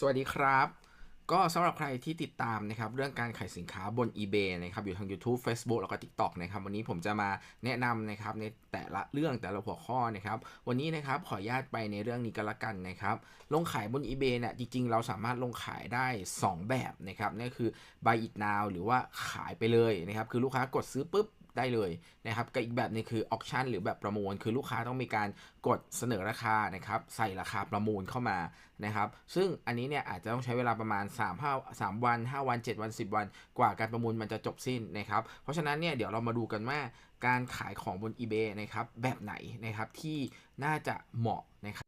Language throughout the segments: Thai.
สวัสดีครับ ก็สำหรับใครที่ติดตามนะครับเรื่องการขายสินค้าบน eBay นะครับอยู่ทาง YouTube Facebook แล้วก็ TikTok นะครับวันนี้ผมจะมาแนะนำนะครับในแต่ละเรื่องแต่ละหัวข้อนะครับวันนี้นะครับขออนุญาตไปในเรื่องนี้กันละกันนะครับลงขายบน eBay เนี่ยจริงๆ เราสามารถลงขายได้ 2 แบบนะครับนั่นคือ buy it now หรือว่าขายไปเลยนะครับคือลูกค้ากดซื้อปุ๊บ ได้เลยนะครับกับอีกแบบนึงคือ auction หรือแบบประมูล คือลูกค้าต้องมีการกดเสนอราคานะครับใส่ราคาประมูลเข้ามานะครับซึ่งอันนี้เนี่ยอาจจะต้องใช้เวลาประมาณ3 5 3วัน 5 วัน 7 วัน 10 วัน กว่าการประมูลมันจะจบสิ้นนะครับเพราะฉะนั้นเนี่ยเดี๋ยวเรามาดูกันว่าการขายของบน eBay นะครับแบบไหนนะครับที่น่าจะเหมาะนะครับ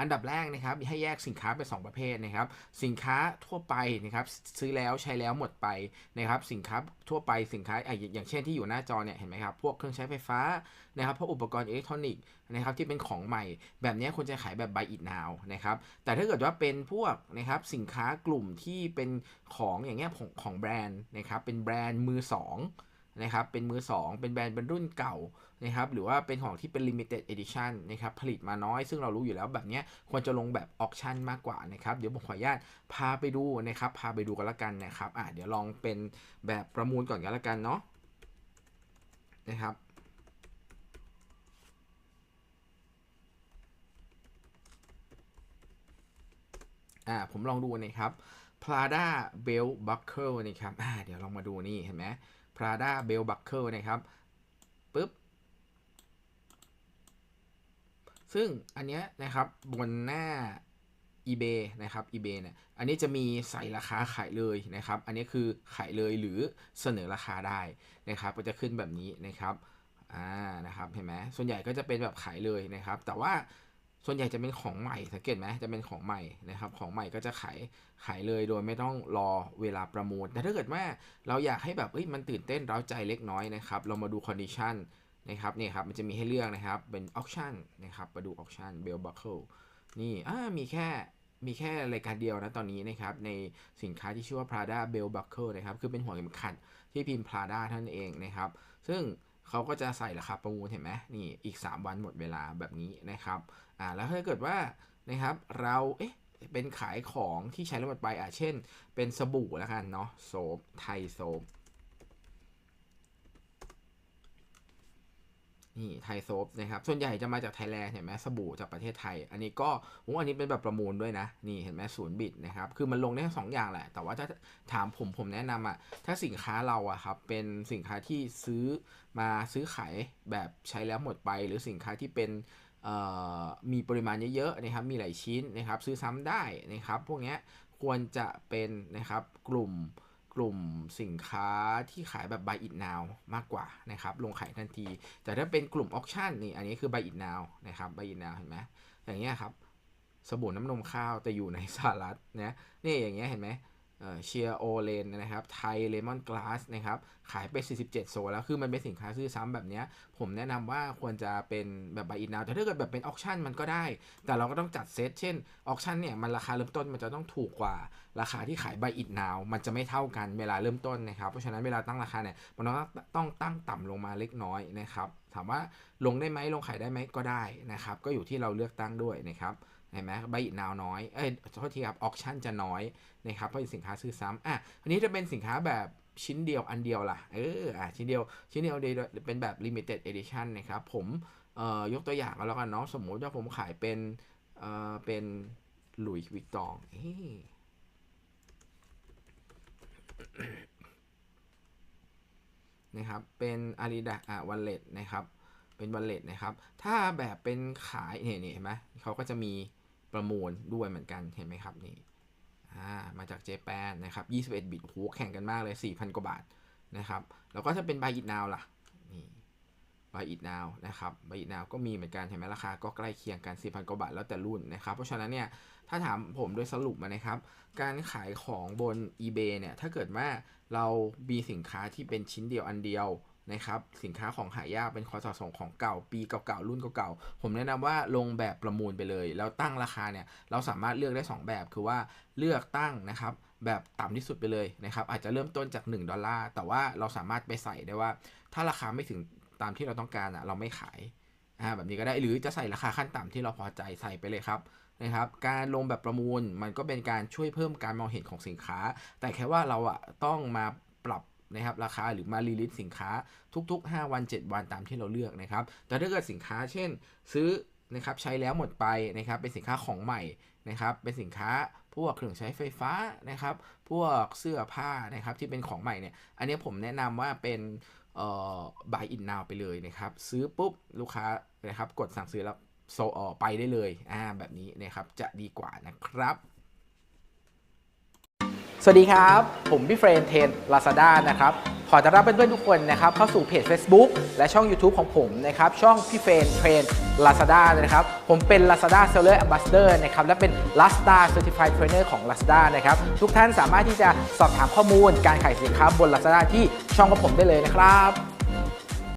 อันดับแรกนะครับให้แยกสินค้าเป็น2ประเภทนะครับ สินค้าทั่วไปนะครับซื้อแล้วใช้แล้วหมดไปนะครับ สินค้าทั่วไปสินค้าอะอย่างอย่างเช่นที่อยู่หน้าจอเนี่ยเห็นไหมครับพวกเครื่องใช้ไฟฟ้านะครับพวกอุปกรณ์อิเล็กทรอนิกส์นะครับที่เป็นของใหม่ แบบนี้ควรจะขายแบบ buy it now นะครับแต่ถ้าเกิดว่าเป็นพวกนะครับสินค้ากลุ่มที่เป็นของอย่างเงี้ยของของแบรนด์นะครับเป็นแบรนด์มือสอง นะครับเป็นมือ 2 เป็นแบรนด์เป็นรุ่นเก่านะครับหรือว่าเป็นของที่เป็น limited edition นะครับผลิตมาน้อย ซึ่งเรารู้อยู่แล้วแบบนี้ควรจะลงแบบ auction มากกว่านะครับเดี๋ยวผมขออนุญาตพาไปดูนะครับพาไปดูกันละกันนะครับอะเดี๋ยวลองเป็นแบบประมูลก่อนกันละกันเนาะนะครับอ่าผมลองดูนะครับ Prada Bell Buckle นะครับอ่าเดี๋ยวลองมาดูนี่เห็นไหม Prada Bell Buckle นะครับปึ๊บซึ่งอันเนี้ยนะครับบนหน้า eBay นะครับ eBay เนี่ยอันนี้จะมีใส่ราคาขายเลยนะครับ อันนี้คือขายเลยหรือเสนอราคาได้นะครับ ก็จะขึ้นแบบนี้นะครับอ่านะครับเห็นไหมส่วนใหญ่ก็จะเป็นแบบขายเลยนะครับ แต่ว่า ส่วนใหญ่จะเป็นของใหม่สังเกตไหมจะเป็นของใหม่นะครับ ของใหม่ก็จะขายขายเลยโดยไม่ต้องรอเวลาประมูล แต่ถ้าเกิดว่าเราอยากให้แบบเอ้ยมันตื่นเต้นเร้าใจเล็กน้อยนะครับ เรามาดูคอนดิชันนะครับนี่ครับมันจะมีให้เลือกนะครับเป็น auction นะครับมาดู auction bell buckle นี่อ่ามีแค่มีแค่รายการเดียวนะตอนนี้นะครับ ในสินค้าที่ชื่อว่า Prada Bell Buckle นะครับ คือเป็นหัวเข็มขัดที่พิมพ์ Prada ท่านเองนะครับ ซึ่ง เขาก็จะใส่ราคาประมูลเห็นไหมนี่อีก 3 วันหมดเวลาแบบนี้นะครับอ่าแล้วถ้าเกิดว่านะครับเราเอ๊ะเป็นขายของที่ใช้แล้วหมดไปอะเช่น เป็นสบู่แล้วกันเนาะโซมไทยโซม นี่ไทยโซฟนะครับ ส่วนใหญ่จะมาจากไทยแลนด์เห็นไหมสบู่จากประเทศไทย อันนี้ก็โอ้อันนี้เป็นแบบประมูลด้วยนะ นี่เห็นไหมศูนย์บิตนะครับ คือมันลงได้ทั้งสองอย่างแหละ แต่ว่าถ้าถามผมผมแนะนำอะ ถ้าสินค้าเราอะครับ เป็นสินค้าที่ซื้อมาซื้อขายแบบใช้แล้วหมดไป หรือสินค้าที่เป็นมีปริมาณเยอะๆนะครับ มีหลายชิ้นนะครับ ซื้อซ้ำได้นะครับ พวกนี้ควรจะเป็นนะครับกลุ่ม กลุ่มสินค้าที่ขายแบบ buy it now มากกว่านะครับลงขายทันที แต่ถ้าเป็นกลุ่มออกชั่นนี่อันนี้คือ buy it now นะครับ buy it now เห็นไหมอย่างเงี้ยครับสบู่น้ำนมข้าวแต่อยู่ในสหรัฐนะนี่อย่างเงี้ยเห็นไหม เชียร์โอเลนนะครับไทยเลมอนกลาสนะครับขายไป 47 โซแล้วคือมันเป็นสินค้าซื้อซ้ำแบบนี้ ผมแนะนำว่าควรจะเป็นแบบบายอินนาวแต่ถ้าเกิดแบบเป็นออคชั่นมันก็ได้ แต่เราก็ต้องจัดเซตเช่นออคชั่นเนี่ยมันราคาเริ่มต้นมันจะต้องถูกกว่า ราคาที่ขายบายอินนาวมันจะไม่เท่ากันเวลาเริ่มต้นนะครับ เพราะฉะนั้นเวลาตั้งราคาเนี่ยมันต้องต้องตั้งต่ำลงมาเล็กน้อยนะครับถามว่าลงได้ไหมลงขายได้ไหมก็ได้นะครับก็อยู่ที่เราเลือกตั้งด้วยนะครับ เห็นไหมใบอินาวน้อย เอ้ยโทษทีครับออกชั่นจะน้อยนะครับเพราะสินค้าซื้อซ้ำอะอันนี้จะเป็นสินค้าแบบชิ้นเดียวอันเดียวล่ะ เอออะชิ้นเดียว ชิ้นเดียวเดียวเป็นแบบ limited edition นะครับ ผมเอ่อยกตัวอย่างแล้วกันเนาะสมมุติว่าผมขายเป็นเอ่อเป็นหลุยส์วิกตองนะครับ เป็นอาริดาอะวันเลตนะครับ เป็นวันเลตนะครับ ถ้าแบบเป็นขายเนี่ยเห็นไหมเขาก็จะมี ประมูลด้วยเหมือนกันเห็นไหมครับนี่มาจากเจแปนนะครับ21 บิตโหแข่งกันมากเลย 4,000 กว่าบาทนะครับ แล้วก็ถ้าเป็น Buy It Now ล่ะ นี่ Buy It Now นะครับ Buy It Now ก็มีเหมือนกัน เห็นไหมราคาก็ใกล้เคียงกัน 4,000 กว่าบาทแล้วแต่รุ่นนะครับ เพราะฉะนั้นเนี่ย ถ้าถามผมโดยสรุปมานะครับ การขายของบน eBay เนี่ย ถ้าเกิดว่าเรามีสินค้าที่เป็นชิ้นเดียวอันเดียว นะครับสินค้าของหายากเป็นของสะสมของเก่าปีเก่าๆรุ่นเก่าๆผมแนะนำว่าลงแบบประมูลไปเลย แล้วตั้งราคาเนี่ยเราสามารถเลือกได้ 2 แบบคือว่าเลือกตั้งนะครับแบบต่ำที่สุดไปเลยนะครับอาจจะเริ่มต้นจาก 1 ดอลลาร์แต่ว่าเราสามารถไปใส่ได้ว่า ถ้าราคาไม่ถึงตามที่เราต้องการอะเราไม่ขายอ่าแบบนี้ก็ได้หรือจะใส่ราคาขั้นต่ำที่เราพอใจใส่ไปเลยครับนะครับการลงแบบประมูลมันก็เป็นการช่วยเพิ่มการมองเห็นของสินค้า แต่แค่ว่าเราอะต้องมาปรับ นะครับราคาหรือมารีลิสสินค้าทุก ๆ 5 วัน 7 วันตามที่เราเลือกนะครับ แต่ถ้าเกิดสินค้าเช่น ซื้อนะครับใช้แล้วหมดไปนะครับเป็นสินค้าของใหม่นะครับเป็นสินค้าพวกเครื่องใช้ไฟฟ้านะครับพวกเสื้อผ้านะครับที่เป็นของใหม่เนี่ยอันนี้ผมแนะนำว่าเป็นเอ่อ buy in now ไปเลยนะครับซื้อปุ๊บลูกค้านะครับกดสั่งซื้อแล้วโซออไปได้เลยอ่าแบบนี้นะครับจะดีกว่านะครับ สวัสดีครับ ผมพี่เฟรนเทนลาซาด้านะครับ ขอต้อนรับเพื่อนๆทุกคนนะครับเข้าสู่เพจ Facebook และช่อง YouTube ของผมนะครับ ช่องพี่เฟรนเทรน Lazada นะครับ ผมเป็น Lazada Seller Ambassador นะครับ และเป็น Lazada Certified Trainer ของ Lazada นะครับ ทุกท่านสามารถที่จะสอบถามข้อมูลการขายสินค้าบน Lazada ที่ช่องของผมได้เลยนะครับ